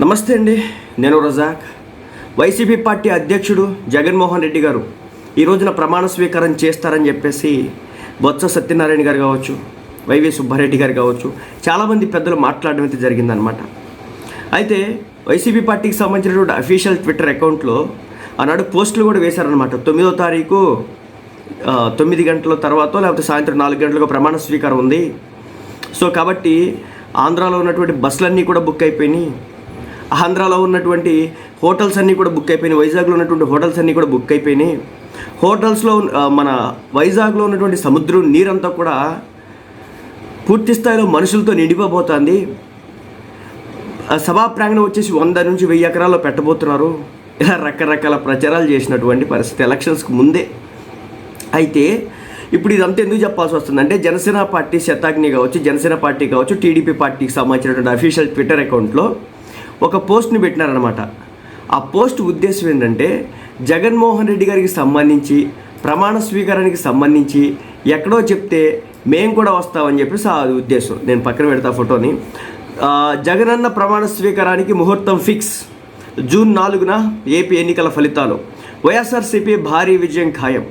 నమస్తే అండి నేను రజాక్. వైసీపీ పార్టీ అధ్యక్షుడు జగన్మోహన్ రెడ్డి గారు ఈ రోజున ప్రమాణ స్వీకారం చేస్తారని చెప్పేసి బొత్స సత్యనారాయణ గారు కావచ్చు వైవి సుబ్బారెడ్డి గారు కావచ్చు చాలామంది పెద్దలు మాట్లాడడం అయితే జరిగిందనమాట అయితే వైసీపీ పార్టీకి సంబంధించినటువంటి అఫీషియల్ ట్విట్టర్ అకౌంట్లో ఆనాడు పోస్టులు కూడా వేశారనమాట తొమ్మిదో తారీఖు తొమ్మిది గంటల తర్వాత లేకపోతే సాయంత్రం నాలుగు గంటలకు ప్రమాణ స్వీకారం ఉంది. సో కాబట్టి ఆంధ్రాలో ఉన్నటువంటి బస్సులన్నీ కూడా బుక్ అయిపోయినాయి. ఆంధ్రాలో ఉన్నటువంటి హోటల్స్ అన్నీ కూడా బుక్ అయిపోయినాయి. వైజాగ్లో ఉన్నటువంటి హోటల్స్ అన్నీ కూడా బుక్ అయిపోయినాయి. హోటల్స్లో మన వైజాగ్లో ఉన్నటువంటి సముద్రం నీరంతా కూడా పూర్తి స్థాయిలో మనుషులతో నిండిపోబోతోంది. ఆ సభా ప్రాంగణం వచ్చేసి వంద నుంచి వెయ్యి ఎకరాల్లో పెట్టబోతున్నారు. ఇలా రకరకాల ప్రచారాలు చేసినటువంటి పరిస్థితి ఎలక్షన్స్కి ముందే. అయితే ఇప్పుడు ఇదంతా ఎందుకు చెప్పాల్సి వస్తుందంటే జనసేన పార్టీ శతాగ్ని కావచ్చు జనసేన పార్టీ కావచ్చు టీడీపీ పార్టీకి సంబంధించినటువంటి అఫీషియల్ ట్విట్టర్ అకౌంట్లో ఒక పోస్ట్ని పెట్టినారనమాట ఆ పోస్ట్ ఉద్దేశం ఏంటంటే జగన్మోహన్ రెడ్డి గారికి సంబంధించి ప్రమాణ స్వీకారానికి సంబంధించి ఎక్కడో చెప్తే మేము కూడా వస్తామని చెప్పేసి ఆ ఉద్దేశం. నేను పక్కన పెడతా ఫోటోని. జగన్ జగనన్న ప్రమాణ స్వీకారానికి ముహూర్తం ఫిక్స్. జూన్ నాలుగున ఏపీ ఎన్నికల ఫలితాలు. వైఎస్ఆర్సీపీ భారీ విజయం ఖాయం.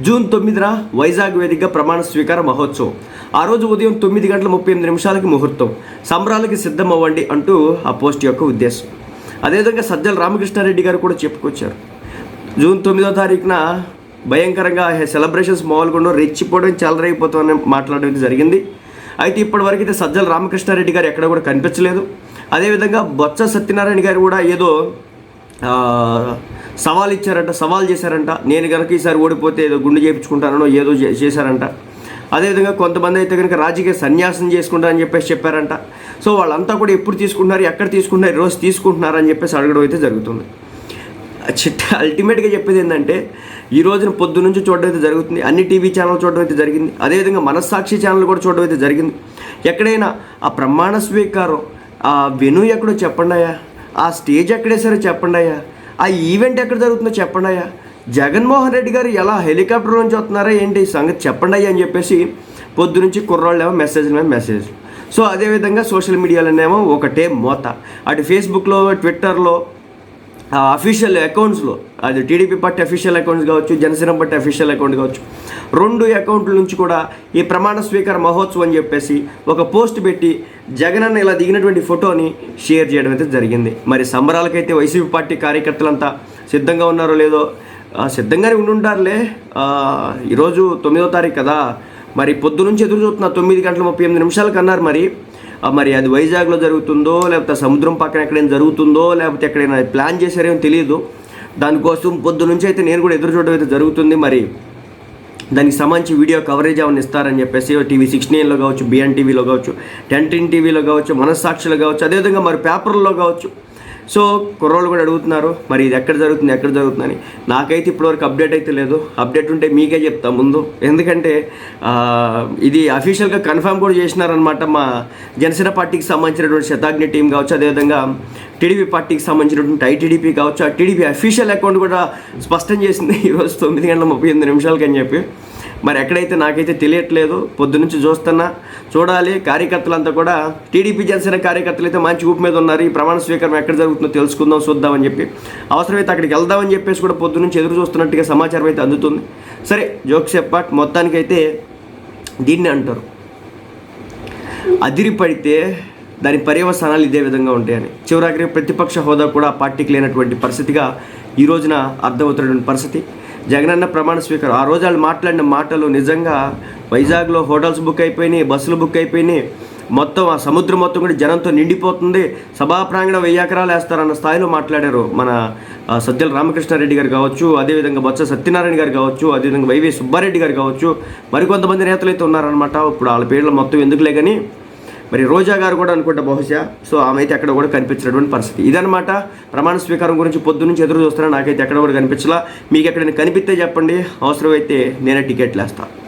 జూన్ తొమ్మిదిన వైజాగ్ వేదికగా ప్రమాణ స్వీకార మహోత్సవం. ఆ రోజు ఉదయం తొమ్మిది గంటల ముప్పై ఎనిమిది నిమిషాలకి ముహూర్తం. సంబరాలకి సిద్ధమవ్వండి అంటూ ఆ పోస్ట్ యొక్క ఉద్దేశం. అదేవిధంగా సజ్జల రామకృష్ణారెడ్డి గారు కూడా చెప్పుకొచ్చారు. జూన్ తొమ్మిదో తారీఖున భయంకరంగా సెలబ్రేషన్స్ మామూలుగా రెచ్చిపోవడం చెలరైపోతామని మాట్లాడడం జరిగింది. అయితే ఇప్పటివరకు అయితే సజ్జల రామకృష్ణారెడ్డి గారు ఎక్కడ కూడా కనిపించలేదు. అదేవిధంగా బొత్స సత్యనారాయణ గారు కూడా ఏదో సవాల్ ఇచ్చారంట సవాల్ చేశారంట. నేను కనుక ఈసారి ఓడిపోతే ఏదో గుండె చేయించుకుంటానో ఏదో చే- చేశారంట. అదేవిధంగా కొంతమంది అయితే కనుక రాజకీయ సన్యాసం చేసుకుంటారని చెప్పేసి చెప్పారంట. సో వాళ్ళంతా కూడా ఎప్పుడు తీసుకుంటున్నారు ఎక్కడ తీసుకుంటున్నారు ఈరోజు తీసుకుంటున్నారని చెప్పేసి అడగడం అయితే జరుగుతుంది. చిట్ట అల్టిమేట్గా చెప్పేది ఏంటంటే ఈ రోజున పొద్దు నుంచి చూడడం అయితే జరుగుతుంది. అన్ని టీవీ ఛానల్ చూడడం అయితే జరిగింది. అదేవిధంగా మనస్సాక్షి ఛానల్ కూడా చూడడం అయితే జరిగింది. ఎక్కడైనా ఆ ప్రమాణ స్వీకారం ఆ వెను ఎక్కడో చెప్పండి అయ్యా ఆ స్టేజ్ ఎక్కడేసారో చెప్పండి అయ్యా ఆ ఈవెంట్ ఎక్కడ జరుగుతుందో చెప్పండి అయ్యా. జగన్మోహన్ రెడ్డి గారు ఎలా హెలికాప్టర్ నుంచి వస్తున్నారా ఏంటి సంగతి చెప్పండి అయ్యా అని చెప్పేసి పొద్దునుంచి కుర్రాళ్ళు ఏమో మెసేజ్ మీద మెసేజ్ సో అదేవిధంగా సోషల్ మీడియాలోనేమో ఒకటే మోత. అటు ఫేస్బుక్లో ట్విట్టర్లో అఫీషియల్ అకౌంట్స్లో అది టీడీపీ పార్టీ అఫీషియల్ అకౌంట్స్ కావచ్చు జనసేన పార్టీ అఫీషియల్ అకౌంట్ కావచ్చు రెండు అకౌంట్ల నుంచి కూడా ఈ ప్రమాణ స్వీకార మహోత్సవం అని చెప్పేసి ఒక పోస్ట్ పెట్టి జగనన్న ఇలా దిగినటువంటి ఫోటోని షేర్ చేయడం అయితే జరిగింది. మరి సంబరాలకైతే వైసీపీ పార్టీ కార్యకర్తలంతా సిద్ధంగా ఉన్నారో లేదో సిద్ధంగానే ఉండుంటారులే. ఈరోజు తొమ్మిదో తారీఖు కదా. మరి పొద్దు నుంచి ఎదురు చూస్తున్న తొమ్మిది గంటల ముప్పై ఎనిమిది నిమిషాలకు అన్నారు మరి. మరి అది వైజాగ్లో జరుగుతుందో లేకపోతే సముద్రం పక్కన ఎక్కడైనా జరుగుతుందో లేకపోతే ఎక్కడైనా ప్లాన్ చేశారేమో తెలియదు. దానికోసం పొద్దు నుంచి అయితే నేను కూడా ఎదురు చూడడం అయితే జరుగుతుంది. మరి దానికి సంబంధించి వీడియో కవరేజ్ అవన్నీ ఇస్తారని చెప్పేసి టీవీ సిక్స్టీన్లో కావచ్చు బిఎన్ టీవీలో కావచ్చు టెన్ టీవీలో కావచ్చు మనస్సాక్షిలో కావచ్చు అదేవిధంగా మరి పేపర్లో కావచ్చు. సో కుర్రోళ్ళు కూడా అడుగుతున్నారు మరి ఇది ఎక్కడ జరుగుతుంది ఎక్కడ జరుగుతుందని. నాకైతే ఇప్పటివరకు అప్డేట్ అయితే లేదు. అప్డేట్ ఉంటే మీకే చెప్తా ముందు. ఎందుకంటే ఇది అఫీషియల్గా కన్ఫర్మ్ కూడా చేసినారనమాట మా జనసేన పార్టీకి సంబంధించినటువంటి శతాగ్ని టీం కావచ్చు అదేవిధంగా టీడీపీ పార్టీకి సంబంధించినటువంటి ఐటీడీపీ కావచ్చు ఆ టీడీపీ అఫీషియల్ అకౌంట్ కూడా స్పష్టం చేసింది ఈరోజు తొమ్మిది గంటల ముప్పై ఎనిమిది నిమిషాలకి అని చెప్పి. మరి ఎక్కడైతే నాకైతే తెలియట్లేదు పొద్దునుంచి చూస్తున్నా చూడాలి. కార్యకర్తలంతా కూడా టీడీపీ జనసేన కార్యకర్తలు అయితే మంచి ఊపు మీద ఉన్నారు. ఈ ప్రమాణ స్వీకారం ఎక్కడ జరుగుతుందో తెలుసుకుందాం చూద్దామని చెప్పి. అవసరమైతే అక్కడికి వెళ్దామని చెప్పేసి కూడా పొద్దునుంచి ఎదురు చూస్తున్నట్టుగా సమాచారం అయితే అందుతుంది. సరే జోక్స్ ఎప్పట్ మొత్తానికైతే దీన్ని అంటారు. అదిరిపడితే దాని పర్యవసానాలు ఇదే విధంగా ఉంటాయని. చివరాఖరి ప్రతిపక్ష హోదా కూడా పార్టీకి లేనటువంటి పరిస్థితిగా ఈ రోజున అర్థమవుతున్నటువంటి పరిస్థితి. జగనన్న ప్రమాణ స్వీకారం ఆ రోజు వాళ్ళు మాట్లాడిన మాటలు నిజంగా వైజాగ్లో హోటల్స్ బుక్ అయిపోయినాయి బస్సులు బుక్ అయిపోయినాయి. మొత్తం ఆ సముద్రం మొత్తం కూడా జనంతో నిండిపోతుంది. సభా ప్రాంగణం వెయ్యి ఎకరాలు వేస్తారన్న స్థాయిలో మాట్లాడారు మన సత్యల సజ్జల రామకృష్ణారెడ్డి గారు కావచ్చు అదేవిధంగా బొత్స సత్యనారాయణ గారు కావచ్చు అదేవిధంగా వైవి సుబ్బారెడ్డి గారు కావచ్చు. మరికొంతమంది నేతలు అయితే ఉన్నారనమాట ఇప్పుడు వాళ్ళ పేర్లు మొత్తం ఎందుకులే కానీ మరి రోజా గారు కూడా అనుకుంటా బహుశా సో ఆమె అయితే కూడా కనిపించినటువంటి పరిస్థితి. ఇదనమాట ప్రమాణ స్వీకారం గురించి పొద్దు నుంచి ఎదురు చూస్తున్నా నాకైతే ఎక్కడ కూడా కనిపించలా. మీకు ఎక్కడైనా కనిపిస్తే చెప్పండి అవసరమైతే నేనే టికెట్లు వేస్తాను